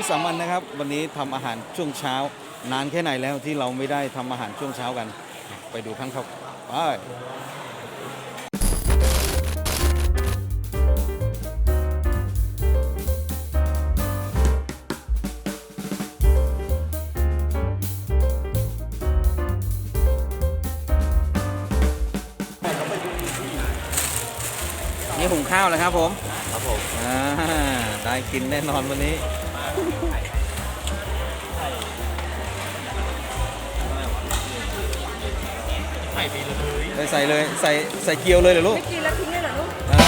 วิสามันนะครับ วันนี้ทำอาหารช่วงเช้า นานแค่ไหนแล้วที่เราไม่ได้ทำอาหารช่วงเช้ากัน ไปดูกันครับไปนี่หุงข้าวแล้วครับผม ครับผม อ่า ได้กินแน่นอนวันนี้ ส่ไปเลยใส่ใส่เลยใส่ใส่เกี๊ยวเลยเหรอลูกไม่กินแล้วทิ้งเลยเหรอลูกอ่า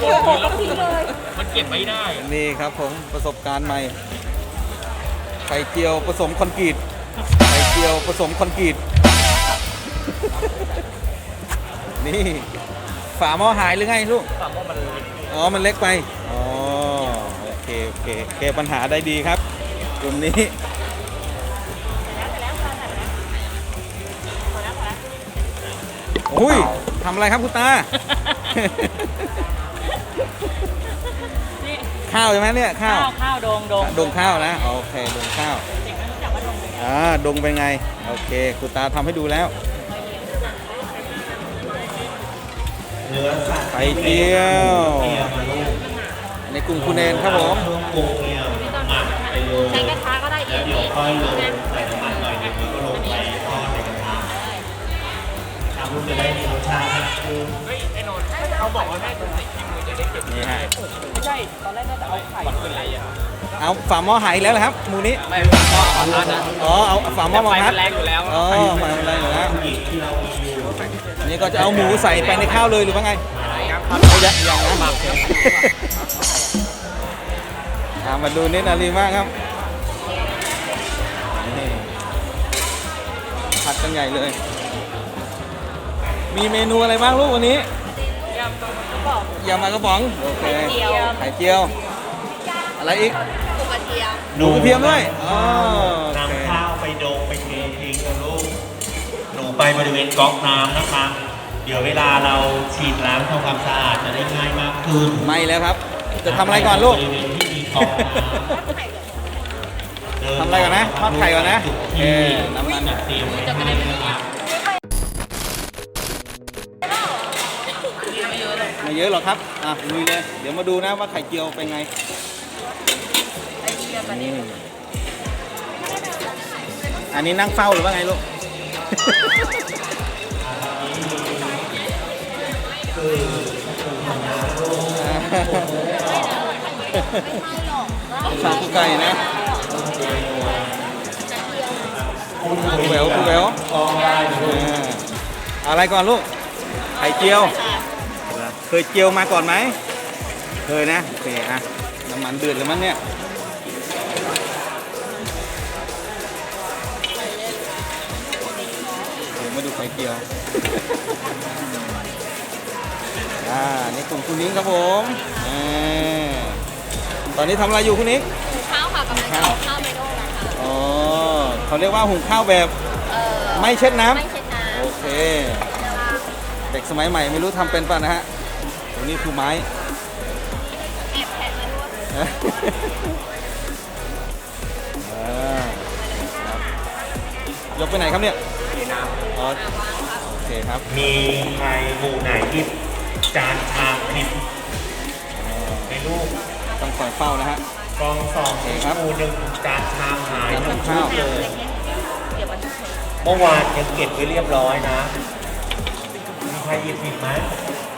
โอ้โหทิ้งเลยมันเก็บไม่ได้นี่ครับผมประสบการณ์ใหม่ไข่เจียวผสมคอนกรีตไข่เจียวผสมคอนกรีตนี่ฝาหม้อหายหรือไงลูกถามว่ามันอ๋อมันเล็กไปอ๋อโอเคโอเคแก้ปัญหาได้ดีครับกลุ่มนี้ อุ้ยทำอะไรครับคุณตา นี่ข้าวใช่ไหมเนี่ยข้าข้าว วข้าวดองดองดงข้าวนะ โอเคดงข้าว เด็กไม่รู้จักว่าดองเป็นไงอ่าดงเป็นไง โอเคคุณตาทำให้ดูแล้วเนื้อสัตว์ไข่เจียวเกี๊ยวมาลูกในกลุ่มคุณเอนครับผมเครื่องปรุงเนี่ยหมักไปเลยใช้กระทะก็ได้อีแล้วกเดี๋ยวค่อยลงใส่น้ำ ทำลูกจะได้มีรสชาตินะคือเฮ้ยไอ้นนท์เขาบอกว่าแม่คุณใส่กิมมือจะได้เก็บนี่ฮะไม่ใช่ ตอนแรกน่าจะเอาไข่มันเป็นไรอะเอาฝาหม้อหายแล้วเหรอครับมูนี้ไม่ก็ขอทานนะอ๋อเอาฝาหม้อมาไฟพัมัดนแรงอยู่แล้วอ๋อมาอะไรเหรอฮะผู้หญิงที่เรามีอยู่นี่ก็จะเอาหมูใส่ไปในข้าวเลยหรือว่าไงครับเอาอย่างอย่างนะอามาดูนิดนารีมากครับผัดกันใหญ่เลย มีเมนูอะไรบ้างลูกวันนี้ยำตรงกระบอกยำมากระป๋องโอเคไข่เจียวไข่เจียว อะไรอีกตัวกระเทียมหนูกระเทียมด้วยอ๋อโอเคนำข้าวไปดงไปเททิ้งนะลูกหนูไปบริเวณก๊อกน้ำนะคะ เดี๋ยวเวลาเราฉีดล้างทำความสะอาดจะได้ง่ายมากขึ้นไม่แล้วครับ จะทำอะไรก่อนลูกบริเวณที่มีก๊อกน้ำทำอะไรก่อนนะทอดไข่ก่อนนะจุดโอเคที่น้ำมันจัดเตรียมไว้ให้นะครับ ไม่เยอะหรอกครับ อะลุยเลย เดี๋ยวมาดูนะว่าไข่เจียวเป็นไง ไอเดียมันนี่อันนี้นั่งเฝ้าหรือว่าไงลูกชาคุไก่นะคูแหววคูแหววอ่าอะไรก่อนลูก ไข่เจียว เคยเจียวมาก่อนไหม เคยนะโอเคอะน้ำมันเดือดแล้วมั้งเนี่ยเดี๋ยวมาดูไข่เจียว อ่า นี่กลุ่มคุณนิ้งครับผมอ่าตอนนี้ทำอะไรอยู่คุณนิ้งหุงข้าวค่ะกำลังจะเอาข้าวเมนูนะคะอ๋อเขาเรียกว่าหุงข้าวแบบเออไม่เช็ดน้ำไม่เช็ดน้โอเค เด็กสมัยใหม่ไม่รู้ทำเป็นป่ะนะฮะ โอ้นี่คือไม้ำแอบแผ่นมาด้วยอ่าครับยกไปไหนครับเนี่ยอ๋อโอเคครับมีใครหมู่ไหนที่จานชามคลิปในลูกต้องคอยเฝ้านะฮะ กองสองโอเคครับ หมู่หนึ่งจานชามหายจานทั้งข้าวชุดเลย เดี๋ยววันที่เช็ดเมื่อวานยังเก็บไว้เรียบร้อยนะ มีใครหยิบผิดไหม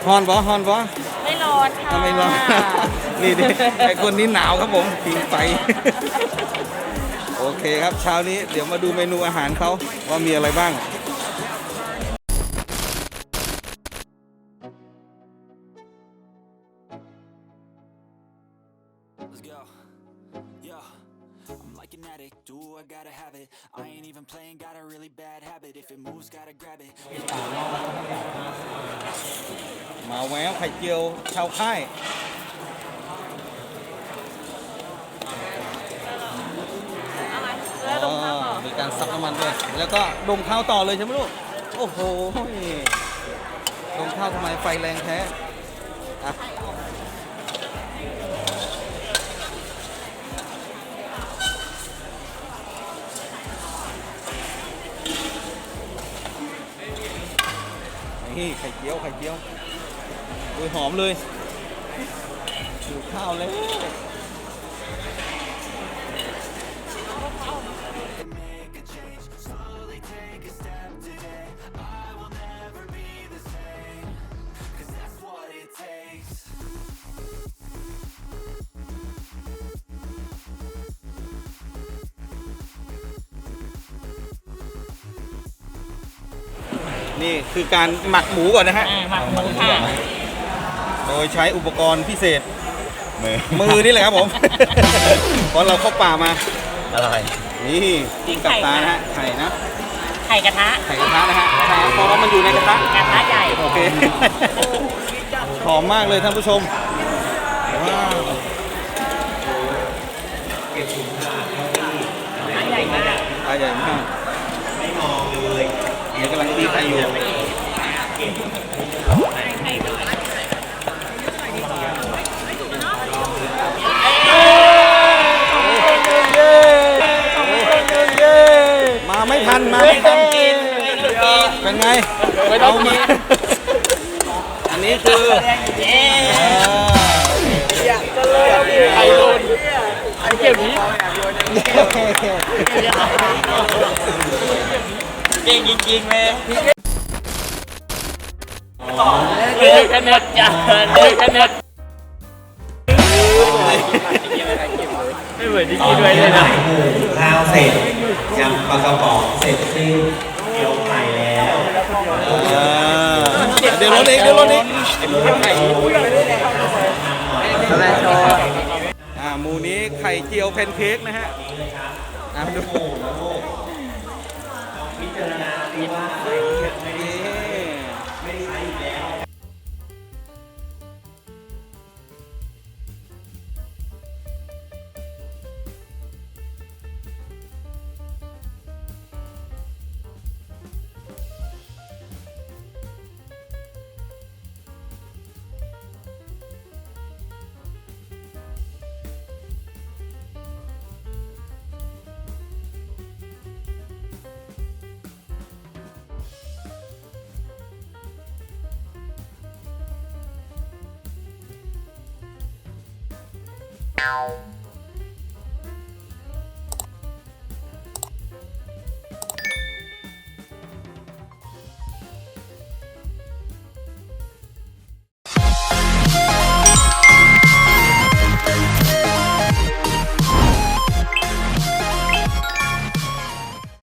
ฮอนบอฮอนบอไม่ร้อนค่ะทำไมร้อนนี่ดิไอคนนี้หนาวครับผมพิงไฟโอเคครับเช้านี้เดี๋ยวมาดูเมนูอาหารเขาว่ามีอะไรบ้าง Let's go. Yo, I'm like an addict. Do I gotta have it? I ain't even playing. Got a really bad habit. If it moves, gotta grab it. มาแววไข่เจียวชาวค่ายแล้วลงข้าวต่อมีการซับน้ำมันด้วย แล้วก็ดมข้าวต่อเลยใช่ไหมลูก โอ้โหดมข้าวทำไมไฟแรงแท้อะ ข่เจียวไข่เจียวโอ้ยหอมเลยหิวข้าวเลย นี่คือการหมักหมูก่อนนะฮะ อ่าหมักหมูค่ะโดยใช้อุปกรณ์พิเศษ มือนี่แหละครับผม เพราะเราเข้าป่ามา อร่อยนี่กินกับตานะฮะ ไข่นะ ไข่กระทะไข่กระทะนะฮะใช่เพราะว่ามันอยู่ในกระทะ กระทะใหญ่โอเค หอมมากเลยท่านผู้ชมว้าวอันใหญ่มากปลาใหญ่มากไม่มองเลย นี่กำลังตีไข่อยู่มาไม่ทันมาไม่ทันเป็นไงเอามาอันนี้คือเย้ไข่โดนไข่เก็บนี้ เก่งจริงๆเลยเลยคะแนนจ้าเลยคะแนนไม่เหมือนที่ตอคินดไว้นี้เลยไหนนะหมูข้าวเสร็จยำปลากระป๋องเสร็จสิ้นเกี๊ยวไข่แล้วอ่าเดี๋ยวรถเองเดี๋ยวรถเองอ่าหมูนี้ไข่เจียวแพนเค้กนะฮะอ่าดู พิจารณาดีว่าอะไรที่ยังไม่ได้ Now.